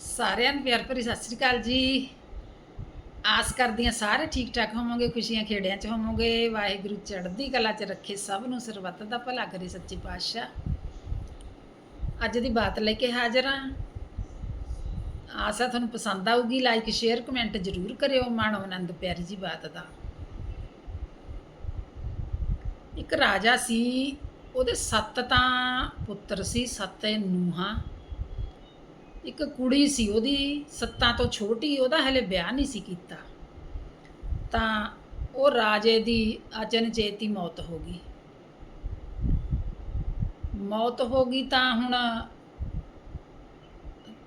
ਸਾਰਿਆਂ ਨੂੰ ਪਿਆਰ ਭਰੀ ਸਤਿ ਸ੍ਰੀ ਅਕਾਲ ਜੀ। ਆਸ ਕਰਦੀ ਹਾਂ ਸਾਰੇ ਠੀਕ ਠਾਕ ਹੋਵੋਗੇ, ਖੁਸ਼ੀਆਂ ਖੇੜਿਆਂ 'ਚ ਹੋਵੋਗੇ। ਵਾਹਿਗੁਰੂ ਚੜ੍ਹਦੀ ਕਲਾ 'ਚ ਰੱਖੇ ਸਭ ਨੂੰ, ਸਰਬੱਤ ਦਾ ਭਲਾ ਕਰੇ ਸੱਚੇ ਪਾਤਸ਼ਾਹ। ਅੱਜ ਦੀ ਬਾਤ ਲੈ ਕੇ ਹਾਜ਼ਰ ਹਾਂ। ਆਸਾ ਤੁਹਾਨੂੰ ਪਸੰਦ ਆਊਗੀ ਲਾਈਕ ਸ਼ੇਅਰ ਕਮੈਂਟ ਜ਼ਰੂਰ ਕਰਿਓ ਮਾਣੋ ਆਨੰਦ ਪਿਆਰੀ ਜੀ ਬਾਤ ਦਾ। ਇੱਕ ਰਾਜਾ ਸੀ, ਉਹਦੇ ਸੱਤ ਤਾਂ ਪੁੱਤਰ ਸੀ, ਸੱਤ ਨੂਹਾਂ। ਇੱਕ ਕੁੜੀ ਸੀ ਉਹਦੀ, ਸੱਤਾਂ ਤੋਂ ਛੋਟੀ, ਉਹਦਾ ਹਲੇ ਵਿਆਹ ਨਹੀਂ ਸੀ ਕੀਤਾ। ਤਾਂ ਉਹ ਰਾਜੇ ਦੀ ਅਚਨਚੇਤੀ ਮੌਤ ਹੋ ਗਈ। ਮੌਤ ਹੋ ਗਈ ਤਾਂ ਹੁਣ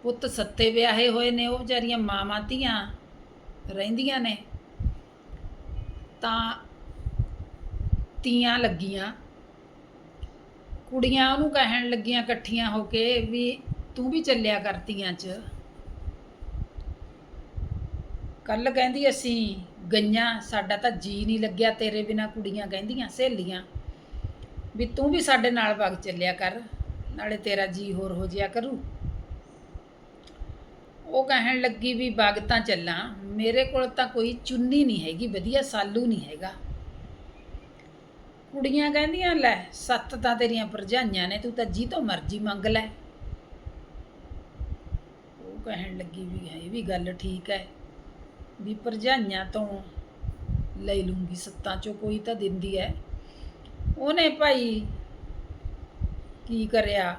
ਪੁੱਤ ਸੱਤੇ ਵਿਆਹੇ ਹੋਏ ਨੇ, ਉਹ ਵਿਚਾਰੀਆਂ ਮਾਵਾਂ, ਧੀਆਂ ਰਹਿੰਦੀਆਂ ਨੇ। ਤਾਂ ਤੀਆਂ ਲੱਗੀਆਂ। ਕੁੜੀਆਂ ਉਹਨੂੰ ਕਹਿਣ ਲੱਗੀਆਂ ਇਕੱਠੀਆਂ ਹੋ ਕੇ ਵੀ ਤੂੰ ਵੀ ਚੱਲਿਆ ਕਰ ਤੀਆਂ 'ਚ। ਕੱਲ ਕਹਿੰਦੀ ਅਸੀਂ ਗਈਆਂ, ਸਾਡਾ ਤਾਂ ਜੀ ਨਹੀਂ ਲੱਗਿਆ ਤੇਰੇ ਬਿਨਾ ਕੁੜੀਆਂ ਕਹਿੰਦੀਆਂ, ਸਹੇਲੀਆਂ। ਵੀ ਤੂੰ ਵੀ ਸਾਡੇ ਨਾਲ ਵਗ ਚੱਲਿਆ ਕਰ, ਨਾਲੇ ਤੇਰਾ ਜੀ ਹੋਰ ਹੋ ਜਿਆ ਕਰੂ। ਉਹ ਕਹਿਣ ਲੱਗੀ ਵੀ ਵਗ ਤਾਂ ਚੱਲਾਂ, ਮੇਰੇ ਕੋਲ ਤਾਂ ਕੋਈ ਚੁੰਨੀ ਨਹੀਂ ਹੈਗੀ, ਵਧੀਆ ਸਾਲੂ ਨਹੀਂ ਹੈਗਾ। ਕੁੜੀਆਂ ਕਹਿੰਦੀਆਂ, ਲੈ ਸੱਤ ਤਾਂ ਤੇਰੀਆਂ ਭਰਜਾਈਆਂ ਨੇ, ਤੂੰ ਤਾਂ ਜੀ ਤੋਂ ਮਰਜ਼ੀ ਮੰਗ ਲੈ। ਕਹਿਣ ਲੱਗੀ ਵੀ ਹੈ ਇਹ ਵੀ ਗੱਲ ਠੀਕ ਹੈ ਵੀ ਭਰਜਾਈਆਂ ਤੋਂ ਲੈ ਲੂੰਗੀ ਸੱਤਾਂ ਚੋਂ ਕੋਈ ਤਾਂ ਦਿੰਦੀ ਹੈ। ਉਹਨੇ ਭਾਈ ਕੀ ਕਰਿਆ?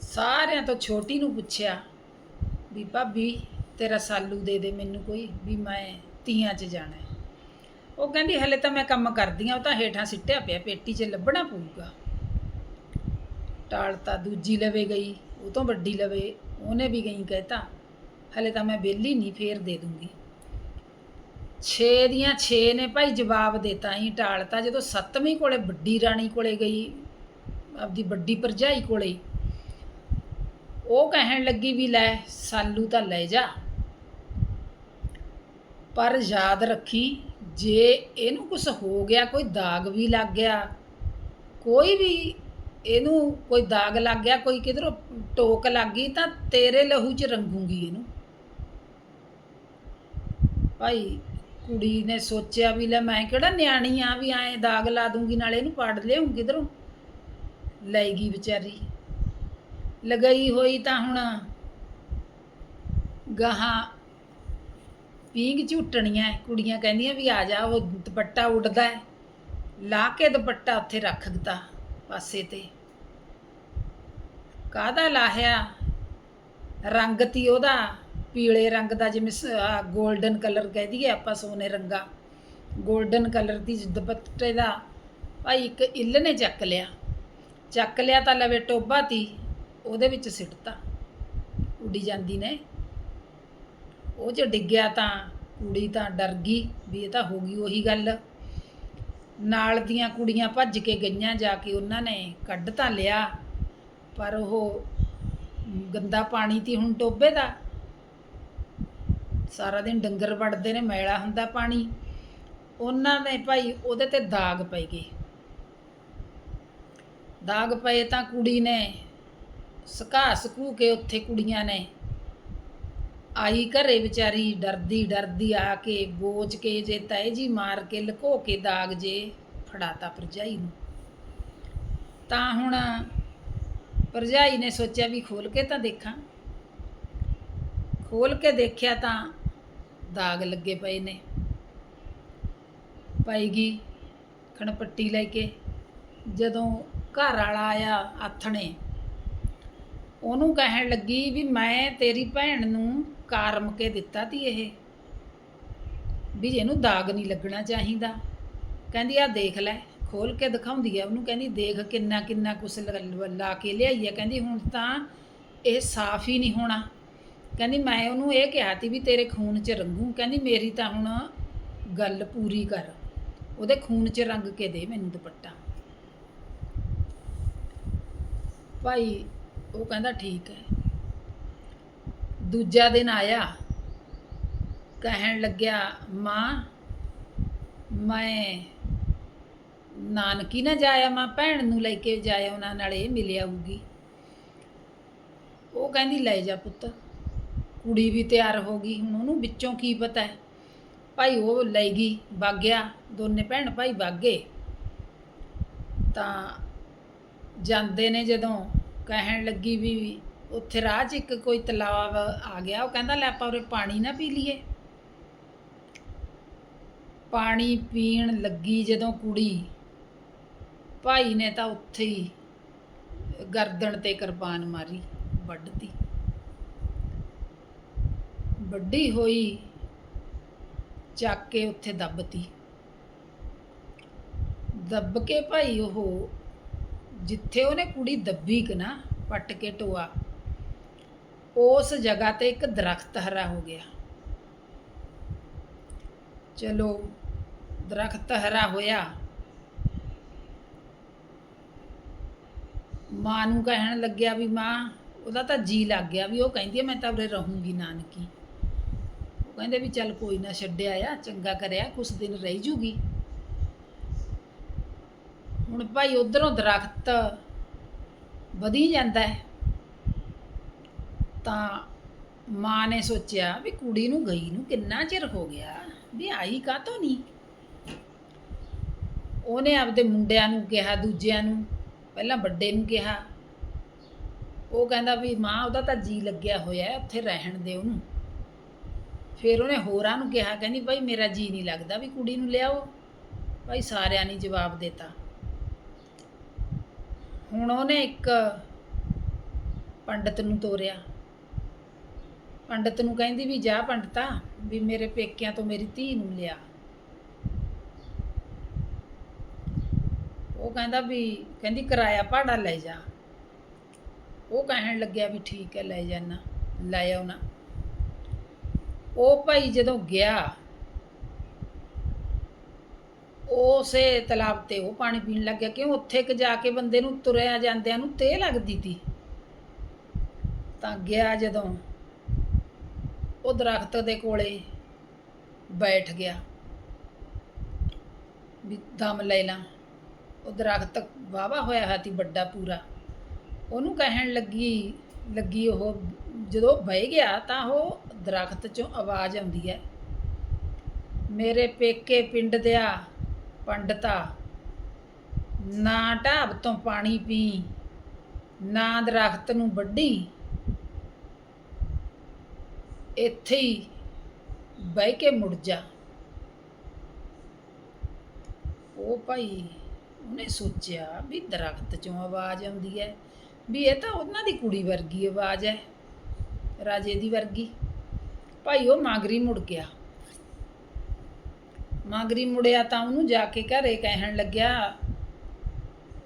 ਸਾਰਿਆਂ ਤੋਂ ਛੋਟੀ ਨੂੰ ਪੁੱਛਿਆ ਵੀ ਭਾਬੀ ਤੇਰਾ ਸਾਲੂ ਦੇ ਦੇ ਮੈਨੂੰ ਕੋਈ ਵੀ ਮੈਂ ਤੀਆਂ 'ਚ ਜਾਣਾ। ਉਹ ਕਹਿੰਦੀ ਹਲੇ ਤਾਂ ਮੈਂ ਕੰਮ ਕਰਦੀ ਆ ਉਹ ਤਾਂ ਹੇਠਾਂ ਸਿੱਟਿਆ ਪਿਆ, ਪੇਟੀ 'ਚ ਲੱਭਣਾ ਪਊਗਾ। ਟਾਲਤਾ ਦੂਜੀ ਲਵੇ ਗਈ। ਉਹ ਤੋਂ ਵੱਡੀ ਲਵੇ, ਉਹਨੇ ਵੀ ਗਈ ਕਹਿਤਾ, ਹਲੇ ਤਾਂ ਮੈਂ ਵਿਹਲੀ ਨਹੀਂ, ਫੇਰ ਦੇ ਦੂੰਗੀ। 6 ਦੀਆਂ 6 ਨੇ ਭਾਈ ਜਵਾਬ ਦਿੱਤਾ ਹੀ ਟਾਲਤਾ, ਜਦੋਂ ਸੱਤਵੀਂ ਕੋਲੇ ਵੱਡੀ ਰਾਣੀ ਕੋਲੇ ਗਈ, ਆਪਦੀ ਵੱਡੀ ਭਰਜਾਈ ਕੋਲੇ, ਉਹ ਕਹਿਣ ਲੱਗੀ ਵੀ ਲੈ, ਸਾਲੂ ਤਾਂ ਲੈ ਜਾ। ਪਰ ਯਾਦ ਰੱਖੀ, ਜੇ ਇਹਨੂੰ ਕੁਝ ਹੋ ਗਿਆ, ਕੋਈ ਦਾਗ ਵੀ ਲੱਗ ਗਿਆ, ਕੋਈ ਵੀ ਇਹਨੂੰ ਕੋਈ ਦਾਗ ਲੱਗ ਗਿਆ, ਕੋਈ ਕਿਧਰੋਂ ਟੋਕ ਲੱਗ ਗਈ, ਤਾਂ ਤੇਰੇ ਲਹੂ 'ਚ ਰੰਗੂਗੀ ਇਹਨੂੰ। ਭਾਈ, ਕੁੜੀ ਨੇ ਸੋਚਿਆ ਵੀ ਲੈ ਮੈਂ ਕਿਹੜਾ ਨਿਆਣੀ ਆ ਵੀ ਐਂ ਦਾਗ ਲਾ ਦੂੰਗੀ, ਨਾਲੇ ਇਹਨੂੰ ਪਾੜ ਲਿਆਉਂ ਕਿਧਰੋਂ। ਲੈ ਗਈ ਵਿਚਾਰੀ। ਲਗਈ ਹੋਈ ਤਾਂ ਹੁਣ ਗਾਹਾਂ ਪੀਂਗ ਝੁੱਟਣੀਆਂ ਕੁੜੀਆਂ ਕਹਿੰਦੀਆਂ ਵੀ ਆ ਜਾ, ਉਹ ਦੁਪੱਟਾ ਉੱਡਦਾ ਹੈ ਲਾ ਕੇ ਦੁਪੱਟਾ ਉੱਥੇ ਰੱਖ ਦਿੱਤਾ। ਪਾਸੇ ਤੇ। ਕਾਹਦਾ ਲਾਹਿਆ? ਰੰਗ ਤੀ ਉਹਦਾ, ਪੀਲੇ ਰੰਗ ਦਾ ਜਿਵੇਂ 골ਡਨ ਕਲਰ ਕਹਿ ਦਈਏ ਆਪਾਂ ਸੋਨੇ ਰੰਗਾ। 골ਡਨ ਕਲਰ ਦੀ ਦੁਪੱਟੇ ਦਾ ਭਾਈ ਇੱਕ ਇੱਲ ਨੇ ਚੱਕ ਲਿਆ। ਚੱਕ ਲਿਆ ਤਾਂ ਲਵੇ ਟੋਬਾ ਤੀ, ਉਹਦੇ ਵਿੱਚ ਸਿੱਟਤਾ। ਉੱਡੀ ਜਾਂਦੀ ਨੇ। ਉਹ ਜੇ ਡਿੱਗਿਆ ਤਾਂ ਕੁੜੀ ਤਾਂ ਡਰ ਗਈ ਵੀ ਇਹ ਤਾਂ ਹੋ ਗਈ ਉਹੀ ਗੱਲ। ਨਾਲ ਦੀਆਂ ਕੁੜੀਆਂ ਭੱਜ ਕੇ ਗਈਆਂ ਜਾ ਕੇ ਉਹਨਾਂ ਨੇ ਕੱਢ ਤਾਂ ਲਿਆ, ਪਰ ਉਹ ਗੰਦਾ ਪਾਣੀ ਤੀ ਹੁਣ ਟੋਬੇ ਦਾ। ਸਾਰਾ ਦਿਨ ਡੰਗਰ ਵੜਦੇ ਨੇ, ਮੈਲਾ ਹੁੰਦਾ ਪਾਣੀ। ਉਹਨਾਂ ਨੇ ਭਾਈ ਉਹਦੇ ਤੇ ਦਾਗ ਪੈ ਗਏ। ਦਾਗ ਪਏ ਤਾਂ ਕੁੜੀ ਨੇ ਸਕਾ ਸਕੂ ਕੇ ਉੱਥੇ ਕੁੜੀਆਂ ਨੇ ਆਈ ਘਰੇ ਵਿਚਾਰੀ ਡਰਦੀ ਡਰਦੀ ਆ ਕੇ ਬੋਚ ਕੇ ਜੇ ਤੈ ਜੀ ਮਾਰ ਕੇ ਲਕੋ ਕੇ ਦਾਗ ਜੇ ਫੜਾਤਾ ਭਰਜਾਈ ਨੂੰ। ਤਾਂ ਹੁਣ ਭਰਜਾਈ ਨੇ ਸੋਚਿਆ ਵੀ ਖੋਲ ਕੇ ਤਾਂ ਦੇਖਾਂ। ਖੋਲ ਕੇ ਦੇਖਿਆ ਤਾਂ ਦਾਗ ਲੱਗੇ ਪਏ ਨੇ। ਪਾਈਗੀ ਖਣਪੱਟੀ ਲੈ ਕੇ ਜਦੋਂ ਘਰ ਵਾਲਾ ਆਇਆ ਆਥਣੇ। ਉਹਨੂੰ ਕਹਿਣ ਲੱਗੀ ਵੀ ਮੈਂ ਤੇਰੀ ਭੈਣ ਨੂੰ ਕਾਰਮ ਕੇ ਦਿੱਤਾ ਤੀ ਇਹ। ਵੀ ਇਹਨੂੰ ਦਾਗ ਨਹੀਂ ਲੱਗਣਾ ਚਾਹੀਦਾ। ਕਹਿੰਦੀ ਆ ਦੇਖ ਲੈ ਖੋਲ ਕੇ ਦਿਖਾਉਂਦੀ ਆ ਉਹਨੂੰ। ਕਹਿੰਦੀ, ਦੇਖ ਕਿੰਨਾ ਕਿੰਨਾ ਕੁਛ ਲਾ ਕੇ ਲਿਆਈ ਆ। ਕਹਿੰਦੀ, ਹੁਣ ਤਾਂ ਇਹ ਸਾਫ਼ ਹੀ ਨਹੀਂ ਹੋਣਾ। ਕਹਿੰਦੀ, ਮੈਂ ਉਹਨੂੰ ਇਹ ਕਿਹਾ ਤੀ ਵੀ ਤੇਰੇ ਖੂਨ 'ਚ ਰੰਗੂ। ਕਹਿੰਦੀ, ਮੇਰੀ ਤਾਂ ਹੁਣ ਗੱਲ ਪੂਰੀ ਕਰ। ਉਹਦੇ ਖੂਨ 'ਚ ਰੰਗ ਕੇ ਦੇ ਮੈਨੂੰ ਦੁਪੱਟਾ। ਭਾਈ ਉਹ ਕਹਿੰਦਾ ਠੀਕ ਹੈ। ਦੂਜਾ ਦਿਨ ਆਇਆ, ਕਹਿਣ ਲੱਗਿਆ, ਮਾਂ, ਮੈਂ ਨਾਨਕੀ ਨਾ ਜਾਇਆ ਮਾਂ ਭੈਣ ਨੂੰ ਲੈ ਕੇ ਜਾਇਆ ਉਹਨਾਂ ਨਾਲ ਇਹ ਮਿਲਿਆ ਹੋਊਗੀ ਉਹ ਕਹਿੰਦੀ, ਲੈ ਜਾ ਪੁੱਤ, ਕੁੜੀ ਵੀ ਤਿਆਰ ਹੋ ਗਈ, ਹੁਣ ਉਹਨੂੰ ਵਿੱਚੋਂ ਕੀ ਪਤਾ ਹੈ? ਭਾਈ ਉਹ ਲੈ ਗਈ ਵਗ ਗਿਆ ਦੋਨੇ ਭੈਣ ਭਾਈ ਵਗ ਗਏ ਤਾਂ ਜਾਂਦੇ ਨੇ ਜਦੋਂ ਕਹਿਣ ਲੱਗੀ ਵੀ ਉੱਥੇ ਰਾਹ 'ਚ ਇੱਕ ਕੋਈ ਤਲਾਬ ਆ ਗਿਆ। ਉਹ ਕਹਿੰਦਾ, ਲੈ ਆਪਾਂ ਉਰੇ ਪਾਣੀ ਨਾ ਪੀ ਲਈਏ। ਪਾਣੀ ਪੀਣ ਲੱਗੀ ਜਦੋਂ ਕੁੜੀ। ਭਾਈ ਨੇ ਤਾਂ ਉੱਥੇ ਹੀ ਗਰਦਨ ਤੇ ਕਿਰਪਾਨ ਮਾਰੀ, ਵੱਢਤੀ। ਵੱਡੀ ਹੋਈ, ਚੱਕ ਕੇ ਉੱਥੇ ਦੱਬਤੀ। ਦੱਬ ਕੇ ਭਾਈ ਉਹ ਜਿੱਥੇ ਉਹਨੇ ਕੁੜੀ ਦੱਬੀ ਕਿ ਨਾ, ਪੱਟ ਕੇ ਟੋਆ, ਉਸ ਜਗ੍ਹਾ ਤੇ ਇੱਕ ਦਰਖਤ ਹਰਾ ਹੋ ਗਿਆ। ਚਲੋ, ਦਰਖਤ ਹਰਾ ਹੋਇਆ। ਮਾਂ ਨੂੰ ਕਹਿਣ ਲੱਗਿਆ ਵੀ, ਮਾਂ, ਉਹਦਾ ਤਾਂ ਜੀ ਲੱਗ ਗਿਆ ਵੀ, ਉਹ ਕਹਿੰਦੀ ਮੈਂ ਤਾਂ ਉਰੇ ਰਹੂੰਗੀ ਨਾਨਕੀ। ਉਹ ਕਹਿੰਦੇ ਵੀ, ਚੱਲ ਕੋਈ ਨਾ, ਛੱਡਿਆ ਆ, ਚੰਗਾ ਕਰਿਆ, ਕੁਛ ਦਿਨ ਰਹਿ ਜੂਗੀ। ਹੁਣ ਭਾਈ ਉਧਰੋਂ ਦਰਖਤ ਵਧੀ ਜਾਂਦਾ ਹੈ। ਤਾਂ ਮਾਂ ਨੇ ਸੋਚਿਆ ਵੀ ਕੁੜੀ ਨੂੰ ਗਈ ਨੂੰ ਕਿੰਨਾ ਚਿਰ ਹੋ ਗਿਆ, ਵੀ ਆਈ ਕਾਹਤੋਂ ਨਹੀਂ ਉਹਨੇ ਆਪਦੇ ਮੁੰਡਿਆਂ ਨੂੰ ਕਿਹਾ, ਦੂਜਿਆਂ ਨੂੰ, ਪਹਿਲਾਂ ਵੱਡੇ ਨੂੰ ਕਿਹਾ। ਉਹ ਕਹਿੰਦਾ ਵੀ ਮਾਂ, ਉਹਦਾ ਤਾਂ ਜੀ ਲੱਗਿਆ ਹੋਇਆ ਉੱਥੇ ਰਹਿਣ ਦੇ ਉਹਨੂੰ। ਫਿਰ ਉਹਨੇ ਹੋਰਾਂ ਨੂੰ ਕਿਹਾ, ਕਹਿੰਦੀ ਭਾਈ ਮੇਰਾ ਜੀ ਨਹੀਂ ਲੱਗਦਾ ਵੀ ਕੁੜੀ ਨੂੰ ਲਿਆਓ। ਭਾਈ ਸਾਰਿਆਂ ਨੇ ਜਵਾਬ ਦਿੱਤਾ। ਹੁਣ ਉਹਨੇ ਇੱਕ ਪੰਡਤ ਨੂੰ ਤੋਰਿਆ। ਪੰਡਤ ਨੂੰ ਕਹਿੰਦੀ ਵੀ ਜਾ ਪੰਡਤਾ, ਵੀ ਮੇਰੇ ਪੇਕਿਆਂ ਤੋਂ ਮੇਰੀ ਧੀ ਨੂੰ ਲਿਆ। ਉਹ ਕਹਿੰਦਾ ਵੀ, ਕਹਿੰਦੀ ਕਿਰਾਇਆ ਭਾੜਾ ਲੈ ਜਾ। ਉਹ ਕਹਿਣ ਲੱਗਿਆ ਵੀ ਠੀਕ ਹੈ, ਲੈ ਜਾਣਾ ਲੈ ਆਉਣਾ। ਉਹ ਭਾਈ ਜਦੋਂ ਗਿਆ ਉਸੇ ਤਲਾਬ ਤੇ ਉਹ ਪਾਣੀ ਪੀਣ ਲੱਗ ਗਿਆ, ਕਿਉਂ ਉੱਥੇ ਕ ਜਾ ਕੇ ਬੰਦੇ ਨੂੰ ਤੁਰਿਆ ਜਾਂਦਿਆਂ ਨੂੰ ਤੇ ਲੱਗਦੀ ਤੀ। ਤਾਂ ਗਿਆ ਜਦੋਂ, ਉਹ ਦਰਖਤ ਦੇ ਕੋਲੇ ਬੈਠ ਗਿਆ। ਵੀ ਦਮ ਲੈ ਲਾਂ। ਉਹ ਦਰਖਤ ਵਾਵਾ ਹੋਇਆ ਹਾਤੀ ਵੱਡਾ ਪੂਰਾ। ਉਹਨੂੰ ਕਹਿਣ ਲੱਗੀ ਲੱਗੀ ਉਹ, ਜਦੋਂ ਬਹਿ ਗਿਆ ਤਾਂ ਉਹ ਦਰਖਤ ਚੋਂ ਆਵਾਜ਼ ਆਉਂਦੀ ਹੈ, ਮੇਰੇ ਪੇਕੇ ਪਿੰਡ ਦਿਆ ਪੰਡਤਾ, ਨਾ ਢਾਬ ਤੋਂ ਪਾਣੀ ਪੀ, ਨਾ ਦਰਖਤ ਨੂੰ ਵੱਢੀ। ਇੱਥੇ ਹੀ ਬਹਿ ਕੇ ਮੁੜ ਜਾ। ਉਹ ਭਾਈ ਉਹਨੇ ਸੋਚਿਆ ਵੀ ਦਰਖਤ ਚੋਂ ਆਵਾਜ਼ ਆਉਂਦੀ ਹੈ, ਵੀ ਇਹ ਤਾਂ ਉਹਨਾਂ ਦੀ ਕੁੜੀ ਵਰਗੀ ਆਵਾਜ਼ ਹੈ, ਰਾਜੇ ਦੀ ਵਰਗੀ। ਭਾਈ ਉਹ ਮਾਗਰੀ ਮੁੜ ਗਿਆ। ਮਾਗਰੀ ਮੁੜਿਆ ਤਾਂ ਉਹਨੂੰ ਜਾ ਕੇ ਘਰੇ ਕਹਿਣ ਲੱਗਿਆ।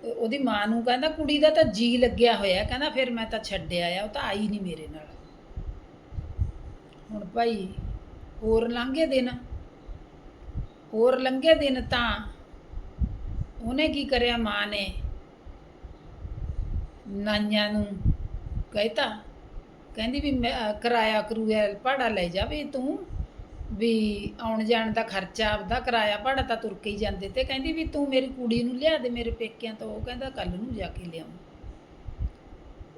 ਉਹਦੀ ਮਾਂ ਨੂੰ ਕਹਿੰਦਾ, ਕੁੜੀ ਦਾ ਤਾਂ ਜੀ ਲੱਗਿਆ ਹੋਇਆ ਕਹਿੰਦਾ, ਫਿਰ ਮੈਂ ਤਾਂ ਛੱਡਿਆ ਆ, ਉਹ ਤਾਂ ਆਈ ਨਹੀਂ ਮੇਰੇ ਨਾਲ। ਹੁਣ ਭਾਈ, ਹੋਰ ਲੰਘੇ ਦਿਨ। ਹੋਰ ਲੰਘੇ ਦਿਨ ਤਾਂ ਉਹਨੇ ਕੀ ਕਰਿਆ ਮਾਂ ਨੇ? ਨਾਈਆਂ ਨੂੰ ਕਹਿਤਾ, ਕਹਿੰਦੀ ਵੀ ਮੈਂ ਕਿਰਾਇਆ ਕਰੂਆ ਭਾੜਾ ਲੈ ਜਾ ਵੀ ਤੂੰ। ਵੀ ਆਉਣ ਜਾਣ ਦਾ ਖਰਚਾ ਆਪਦਾ ਕਿਰਾਇਆ ਭਾੜਾ ਤਾਂ ਤੁਰ ਕੇ ਹੀ ਜਾਂਦੇ ਤੇ ਕਹਿੰਦੀ ਵੀ ਤੂੰ ਮੇਰੀ ਕੁੜੀ ਨੂੰ ਲਿਆ ਦੇ ਮੇਰੇ ਪੇਕਿਆਂ ਤੋਂ, ਉਹ ਕਹਿੰਦਾ ਕੱਲ ਨੂੰ ਜਾ ਕੇ ਲਿਆਉਂ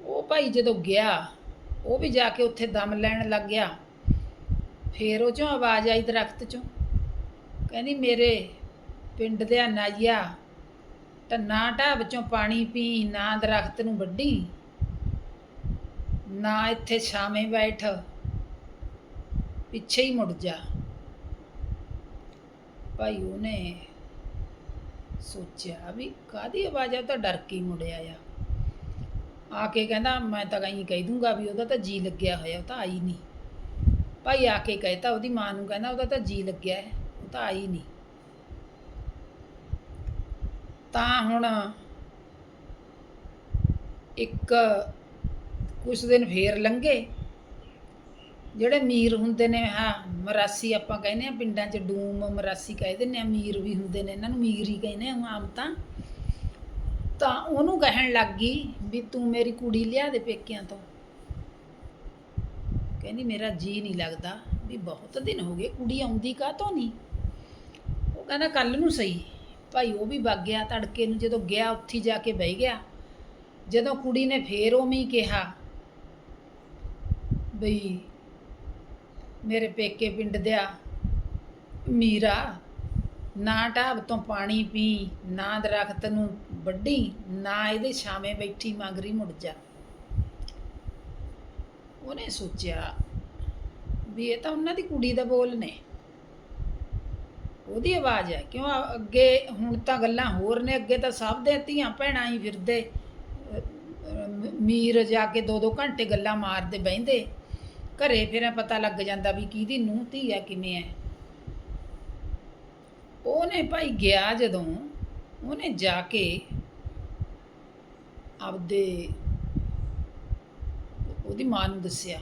ਉਹ ਭਾਈ ਜਦੋਂ ਗਿਆ, ਉਹ ਵੀ ਜਾ ਕੇ ਉੱਥੇ ਦਮ ਲੈਣ ਲੱਗ ਗਿਆ। ਫੇਰ ਉਹ ਚੋਂ ਆਵਾਜ਼ ਆਈ ਦਰਖਤ ਚੋਂ, ਕਹਿੰਦੀ ਮੇਰੇ ਪਿੰਡ ਦੇ ਨਾਈਆ ਟੰਨਾ ਢਾਬ ਚੋਂ ਪਾਣੀ ਪੀ, ਨਾ ਦਰਖਤ ਨੂੰ ਵੱਢੀ, ਨਾ ਇੱਥੇ ਛਾਵੇਂ ਬੈਠ। ਪਿੱਛੇ ਹੀ ਮੁੜ ਜਾ। ਭਾਈ ਉਹਨੇ ਸੋਚਿਆ ਵੀ ਕਾਦੀ ਆਵਾਜ਼ ਆ, ਉਹ ਤਾਂ ਡਰ ਕੇ ਹੀ ਮੁੜਿਆ ਆ। ਆ ਕੇ ਕਹਿੰਦਾ, ਮੈਂ ਤਾਂ ਕਹੀਂ ਕਹਿ ਦੂੰਗਾ ਵੀ ਉਹਦਾ ਤਾਂ ਜੀ ਲੱਗਿਆ ਹੋਇਆ, ਉਹ ਤਾਂ ਆਈ ਨਹੀਂ। ਭਾਈ ਆ ਕੇ ਕਹਿਤਾ, ਉਹਦੀ ਮਾਂ ਨੂੰ ਕਹਿੰਦਾ, ਉਹਦਾ ਤਾਂ ਜੀ ਲੱਗਿਆ ਹੈ ਉਹ ਤਾਂ ਆਈ ਨਹੀਂ। ਤਾਂ ਹੁਣ ਇੱਕ ਕੁਛ ਦਿਨ ਫੇਰ ਲੰਘੇ। ਜਿਹੜੇ ਅਮੀਰ ਹੁੰਦੇ ਨੇ ਹਾਂ ਮਰਾਸੀ ਆਪਾਂ ਕਹਿੰਦੇ ਆ, ਪਿੰਡਾਂ 'ਚ ਡੂਮ, ਮਰਾਸੀ ਕਹਿ ਦਿੰਦੇ ਆ ਮੀਰ ਵੀ ਹੁੰਦੇ ਨੇ, ਇਹਨਾਂ ਨੂੰ ਅਮੀਰ ਹੀ ਕਹਿੰਦੇ ਆ, ਆਮ ਤਾਂ। ਤਾਂ ਉਹਨੂੰ ਕਹਿਣ ਲੱਗ ਗਈ ਵੀ ਤੂੰ ਮੇਰੀ ਕੁੜੀ ਲਿਆ ਦੇ ਪੇਕਿਆਂ ਤੋਂ। ਕਹਿੰਦੀ ਮੇਰਾ ਜੀ ਨਹੀਂ ਲੱਗਦਾ ਵੀ ਬਹੁਤ ਦਿਨ ਹੋ ਗਏ, ਕੁੜੀ ਆਉਂਦੀ ਕਾਹਤੋਂ ਨਹੀਂ? ਉਹ ਕਹਿੰਦਾ ਕੱਲ ਨੂੰ ਸਹੀ। ਭਾਈ ਉਹ ਵੀ ਵਗ ਗਿਆ ਤੜਕੇ ਨੂੰ, ਜਦੋਂ ਗਿਆ ਉੱਥੇ ਜਾ ਕੇ ਬਹਿ ਗਿਆ। ਜਦੋਂ ਕੁੜੀ ਨੇ ਫੇਰ ਉਹ ਹੀ ਕਿਹਾ, ਬਈ ਮੇਰੇ ਪੇਕੇ ਪਿੰਡ ਦਿਆ, ਮੀਰਾ, ਨਾ ਢਾਬ ਤੋਂ ਪਾਣੀ ਪੀ, ਨਾ ਦਰਖਤ ਨੂੰ ਵੱਢੀ, ਨਾ ਇਹਦੇ ਛਾਵੇਂ ਬੈਠੀ ਮਗਰੀ ਮੁੜ ਜਾ। ਉਹਨੇ ਸੋਚਿਆ ਵੀ ਇਹ ਤਾਂ ਉਹਨਾਂ ਦੀ ਕੁੜੀ ਦਾ ਬੋਲ ਨੇ। ਉਹਦੀ ਆਵਾਜ਼ ਹੈ, ਕਿਉਂ ਅੱਗੇ ਹੁਣ ਤਾਂ ਗੱਲਾਂ ਹੋਰ ਨੇ, ਅੱਗੇ ਤਾਂ ਸਭ ਦੇ ਧੀਆਂ ਭੈਣਾਂ ਹੀ ਫਿਰਦੇ। ਮੀਰ ਜਾ ਕੇ ਦੋ ਦੋ ਘੰਟੇ ਗੱਲਾਂ ਮਾਰਦੇ ਬਹਿੰਦੇ। ਘਰੇ ਫਿਰ ਪਤਾ ਲੱਗ ਜਾਂਦਾ ਵੀ ਕਿਹਦੀ ਨੂੰਹ ਧੀ ਆ, ਕਿਵੇਂ ਹੈ ਉਹਨੇ ਭਾਈ ਗਿਆ ਜਦੋਂ, ਉਹਨੇ ਜਾ ਕੇ ਆਪਦੇ ਉਹਦੀ ਮਾਂ ਨੂੰ ਦੱਸਿਆ।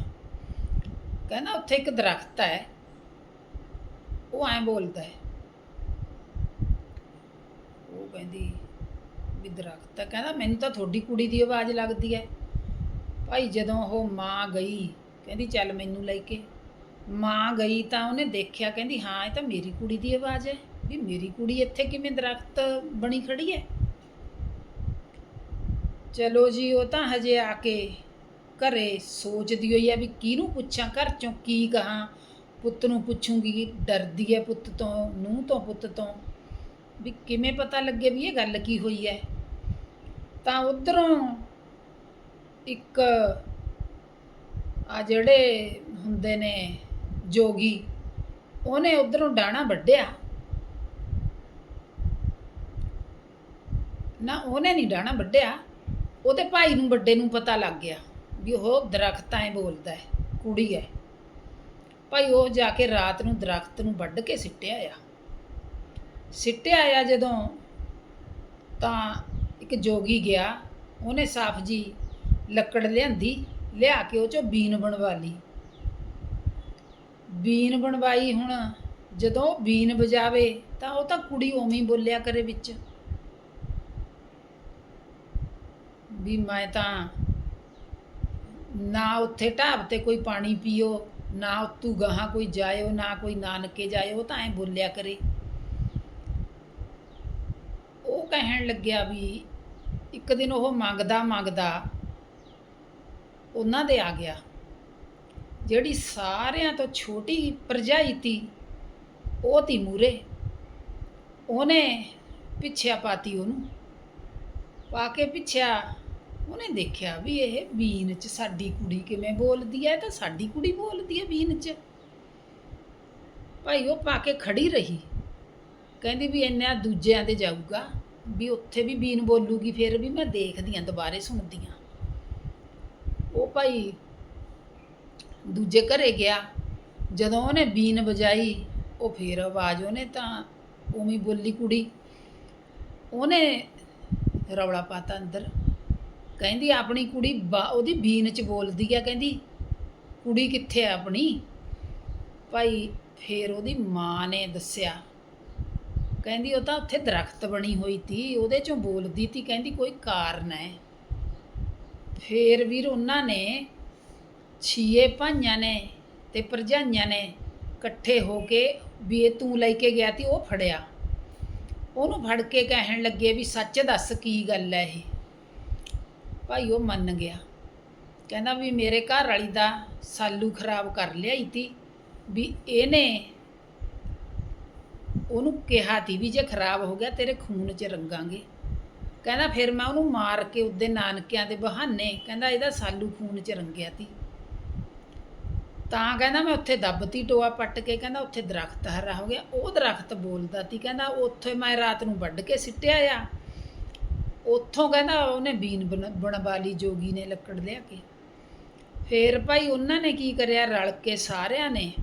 ਕਹਿੰਦਾ ਉੱਥੇ ਇੱਕ ਦਰਖਤ ਹੈ, ਉਹ ਐਂ ਬੋਲਦਾ ਹੈ। ਉਹ ਕਹਿੰਦੀ ਵੀ ਦਰਖਤ ਹੈ। ਕਹਿੰਦਾ ਮੈਨੂੰ ਤਾਂ ਤੁਹਾਡੀ ਕੁੜੀ ਦੀ ਆਵਾਜ਼ ਲੱਗਦੀ ਹੈ। ਭਾਈ ਜਦੋਂ ਉਹ ਮਾਂ ਗਈ ਕਹਿੰਦੀ, ਚੱਲ ਮੈਨੂੰ ਲੈ ਕੇ। ਮਾਂ ਗਈ ਤਾਂ ਉਹਨੇ ਦੇਖਿਆ, ਕਹਿੰਦੀ, ਹਾਂ, ਇਹ ਤਾਂ ਮੇਰੀ ਕੁੜੀ ਦੀ ਆਵਾਜ਼ ਹੈ। ਵੀ ਮੇਰੀ ਕੁੜੀ ਇੱਥੇ ਕਿਵੇਂ ਦਰਖਤ ਬਣੀ ਖੜੀ ਹੈ? ਚਲੋ ਜੀ, ਉਹ ਤਾਂ ਹਜੇ ਆ ਕੇ ਘਰੇ ਸੋਚਦੀ ਹੋਈ ਆ ਵੀ ਕਿਹਨੂੰ ਪੁੱਛਾਂ, ਘਰ ਚੋਂ ਕੀ ਕਹਾਂ? ਪੁੱਤ ਨੂੰ ਪੁੱਛੂੰਗੀ, ਡਰਦੀ ਹੈ ਪੁੱਤ ਤੋਂ, ਨੂੰਹ ਤੋਂ ਪੁੱਤ ਤੋਂ। ਵੀ ਕਿਵੇਂ ਪਤਾ ਲੱਗੇ ਵੀ ਇਹ ਗੱਲ ਕੀ ਹੋਈ ਹੈ? ਤਾਂ ਉਧਰੋਂ ਇੱਕ ਆ ਜਿਹੜੇ ਹੁੰਦੇ ਨੇ ਜੋਗੀ, ਉਹਨੇ ਉਧਰੋਂ ਡਾਣਾ ਵੱਢਿਆ। ਨਾ ਉਹਨੇ ਨਹੀਂ ਡਾਣਾ ਵੱਢਿਆ ਉਹਦੇ ਭਾਈ ਨੂੰ ਵੱਡੇ ਨੂੰ ਪਤਾ ਲੱਗ ਗਿਆ ਵੀ ਉਹ ਦਰਖਤਾਂ ਐ ਬੋਲਦਾ ਹੈ, ਕੁੜੀ ਹੈ। ਭਾਈ ਉਹ ਜਾ ਕੇ ਰਾਤ ਨੂੰ ਦਰਖਤ ਨੂੰ ਵੱਢ ਕੇ ਸਿੱਟਿਆ ਆ। ਸਿੱਟਿਆ ਆ ਜਦੋਂ ਤਾਂ ਇੱਕ ਜੋਗੀ ਗਿਆ, ਉਹਨੇ ਸਾਫ਼ ਜੀ ਲੱਕੜ ਲਿਆਂਦੀ ਲਿਆ ਕੇ ਉਹ ਚੋਂ ਬੀਨ ਬਣਵਾ ਲਈ। ਬੀਨ ਬਣਵਾਈ ਹੁਣ, ਜਦੋਂ ਉਹ ਬੀਨ ਵਜਾਵੇ, ਤਾਂ ਉਹ ਤਾਂ ਕੁੜੀ ਉਵੇਂ ਹੀ ਬੋਲਿਆ ਕਰੇ ਵਿੱਚ। ਵੀ ਮੈਂ ਤਾਂ ਨਾ ਉੱਥੇ ਢਾਬ ਤੇ ਕੋਈ ਪਾਣੀ ਪੀਓ, ਨਾ ਉੱਤੂ ਗਾਹਾਂ ਕੋਈ ਜਾਇਓ, ਨਾ ਕੋਈ ਨਾਨਕੇ ਜਾਇਓ ਤਾਂ ਐ ਬੋਲਿਆ ਕਰੇ। ਉਹ ਕਹਿਣ ਲੱਗਿਆ ਵੀ ਇੱਕ ਦਿਨ ਉਹ ਮੰਗਦਾ ਮੰਗਦਾ ਉਹਨਾਂ ਦੇ ਆ ਗਿਆ। ਜਿਹੜੀ ਸਾਰਿਆਂ ਤੋਂ ਛੋਟੀ ਪਰਜਾਈ ਤੀ, ਉਹ ਤੀ ਮੂਰੇ। ਉਹਨੇ ਪਿੱਛਿਆ ਪਾਤੀ ਉਹਨੂੰ। ਪਾ ਕੇ ਪਿੱਛਿਆ ਉਹਨੇ ਦੇਖਿਆ ਵੀ ਇਹ ਬੀਨ ਚ ਸਾਡੀ ਕੁੜੀ ਕਿਵੇਂ ਬੋਲਦੀ ਹੈ ਤਾਂ ਸਾਡੀ ਕੁੜੀ ਬੋਲਦੀ ਹੈ ਬੀਨ ਚ। ਭਾਈ ਉਹ ਪਾ ਕੇ ਖੜੀ ਰਹੀ। ਕਹਿੰਦੀ ਵੀ ਇੰਨਾ ਦੂਜਿਆਂ ਦੇ ਜਾਊਗਾ, ਵੀ ਉੱਥੇ ਵੀ ਬੀਨ ਬੋਲੂਗੀ, ਫਿਰ ਵੀ ਮੈਂ ਦੇਖਦੀ ਆਂ, ਦੁਬਾਰੇ ਸੁਣਦੀ ਆਂ। ਉਹ ਭਾਈ ਦੂਜੇ ਘਰੇ ਗਿਆ। ਜਦੋਂ ਉਹਨੇ ਬੀਨ ਵਜਾਈ, ਉਹ ਫੇਰ ਆਵਾਜ਼ ਉਹਨੇ ਤਾਂ ਉਵੇਂ ਬੋਲੀ ਕੁੜੀ। ਉਹਨੇ ਰੌਲਾ ਪਾਤਾ ਅੰਦਰ। ਕਹਿੰਦੀ, ਆਪਣੀ ਕੁੜੀ ਉਹਦੀ ਬੀਨ ਚ ਬੋਲਦੀ ਆ, ਕਹਿੰਦੀ, ਕੁੜੀ ਕਿੱਥੇ ਆ ਆਪਣੀ? ਭਾਈ ਫੇਰ ਉਹਦੀ ਮਾਂ ਨੇ ਦੱਸਿਆ। ਕਹਿੰਦੀ, ਉਹ ਤਾਂ ਉੱਥੇ ਦਰਖਤ ਬਣੀ ਹੋਈ ਤੀ, ਉਹਦੇ ਚੋਂ ਬੋਲਦੀ ਤੀ। ਕਹਿੰਦੀ, ਕੋਈ ਕਾਰਨ ਹੈ। ਫੇਰ ਵੀਰ ਉਹਨਾਂ ਨੇ ਛੀਏ ਭਾਈਆਂ ਨੇ ਤੇ ਭਰਜਾਈਆਂ ਨੇ ਇਕੱਠੇ ਹੋ ਕੇ ਵੀ ਇਹ ਤੂੰ ਲੈ ਕੇ ਗਿਆ ਤੀ, ਉਹ ਫੜਿਆ। ਉਹਨੂੰ ਫੜ ਕੇ ਕਹਿਣ ਲੱਗੇ ਵੀ ਸੱਚ ਦੱਸ ਕੀ ਗੱਲ ਹੈ ਇਹ। ਭਾਈ ਉਹ ਮੰਨ ਗਿਆ। ਕਹਿੰਦਾ ਵੀ ਮੇਰੇ ਘਰ ਵਾਲੀ ਦਾ ਸਾਲੂ ਖਰਾਬ ਕਰ ਲਿਆਈ ਤੀ, ਵੀ ਇਹਨੇ ਉਹਨੂੰ ਕਿਹਾ ਤੀ ਵੀ ਜੇ ਖਰਾਬ ਹੋ ਗਿਆ ਤੇਰੇ ਖੂਨ 'ਚ ਰੰਗਾਂਗੇ। ਕਹਿੰਦਾ ਫਿਰ ਮੈਂ ਉਹਨੂੰ ਮਾਰ ਕੇ ਉਹਦੇ ਨਾਨਕਿਆਂ ਦੇ ਬਹਾਨੇ ਕਹਿੰਦਾ ਇਹਦਾ ਸਾਲੂ ਖੂਨ 'ਚ ਰੰਗਿਆ ਤੀ। ਤਾਂ ਕਹਿੰਦਾ ਮੈਂ ਉੱਥੇ ਦੱਬਤੀ ਟੋਆ ਪੱਟ ਕੇ ਕਹਿੰਦਾ ਉੱਥੇ ਦਰਖਤ ਹਰਾ ਹੋ ਗਿਆ, ਉਹ ਦਰਖਤ ਬੋਲਦਾ ਤੀ ਕਹਿੰਦਾ ਉੱਥੇ ਮੈਂ ਰਾਤ ਨੂੰ ਵੱਢ ਕੇ ਸਿੱਟਿਆ ਆ। ਉੱਥੋਂ ਕਹਿੰਦਾ ਉਹਨੇ ਬੀਨ ਬਣ- ਬਣਵਾ ਜੋਗੀ ਨੇ ਲੱਕੜ ਲਿਆ ਕੇ। ਫੇਰ ਭਾਈ ਉਹਨਾਂ ਨੇ ਕੀ ਕਰਿਆ, ਰਲ ਕੇ ਸਾਰਿਆਂ ਨੇ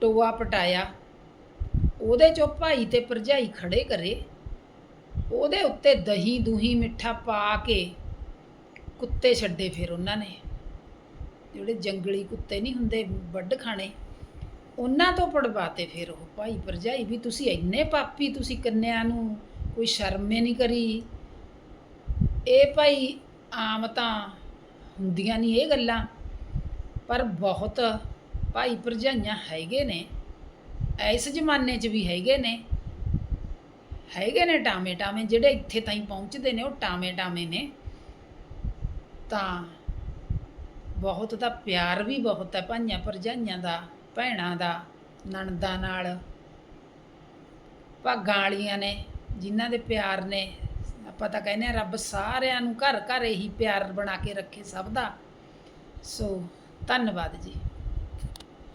ਟੋਆ ਪਟਾਇਆ। ਉਹਦੇ ਚੋਂ ਭਾਈ ਤੇ ਭਰਜਾਈ ਖੜੇ ਕਰੇ। ਉਹਦੇ ਉੱਤੇ ਦਹੀਂ ਦੂਹੀ ਮਿੱਠਾ ਪਾ ਕੇ ਕੁੱਤੇ ਛੱਡੇ ਫਿਰ ਉਹਨਾਂ ਨੇ। ਜਿਹੜੇ ਜੰਗਲੀ ਕੁੱਤੇ ਨਹੀਂ ਹੁੰਦੇ, ਵੱਢ ਖਾਣੇ, ਉਹਨਾਂ ਤੋਂ ਪੜਵਾਤੇ ਫਿਰ ਉਹ। ਭਾਈ ਭਰਜਾਈ, ਵੀ ਤੁਸੀਂ ਇੰਨੇ ਪਾਪੀ, ਤੁਸੀਂ ਕੰਨਿਆਂ ਨੂੰ ਕੋਈ ਸ਼ਰਮੇ ਨਹੀਂ ਕਰੀ। ਇਹ ਭਾਈ ਆਮ ਤਾਂ ਹੁੰਦੀਆਂ ਨਹੀਂ ਇਹ ਗੱਲਾਂ, ਪਰ ਬਹੁਤ ਭਾਈ ਭਰਜਾਈਆਂ ਹੈਗੇ ਨੇ, ਇਸ ਜ਼ਮਾਨੇ 'ਚ ਵੀ ਹੈਗੇ ਨੇ। ਹੈਗੇ ਨੇ ਟਾਮੇ ਟਾਮੇ ਜਿਹੜੇ ਇੱਥੇ ਤਾਈਂ ਪਹੁੰਚਦੇ ਨੇ, ਉਹ ਟਾਮੇ ਟਾਮੇ ਨੇ। ਤਾਂ ਬਹੁਤ ਤਾਂ ਪਿਆਰ ਵੀ ਬਹੁਤ ਹੈ ਭਾਈਆਂ ਭਰਜਾਈਆਂ ਦਾ, ਭੈਣਾਂ ਦਾ, ਨਣਦਾਂ ਨਾਲ। ਭਾਗਾਂ ਵਾਲੀਆਂ ਨੇ, ਜਿਨ੍ਹਾਂ ਦੇ ਪਿਆਰ ਨੇ। ਆਪਾਂ ਤਾਂ ਕਹਿੰਦੇ ਆ ਰੱਬ ਸਾਰਿਆਂ ਨੂੰ ਘਰ ਘਰ ਇਹੀ ਪਿਆਰ ਬਣਾ ਕੇ ਰੱਖੇ ਸਭ ਦਾ। ਸੋ ਧੰਨਵਾਦ ਜੀ।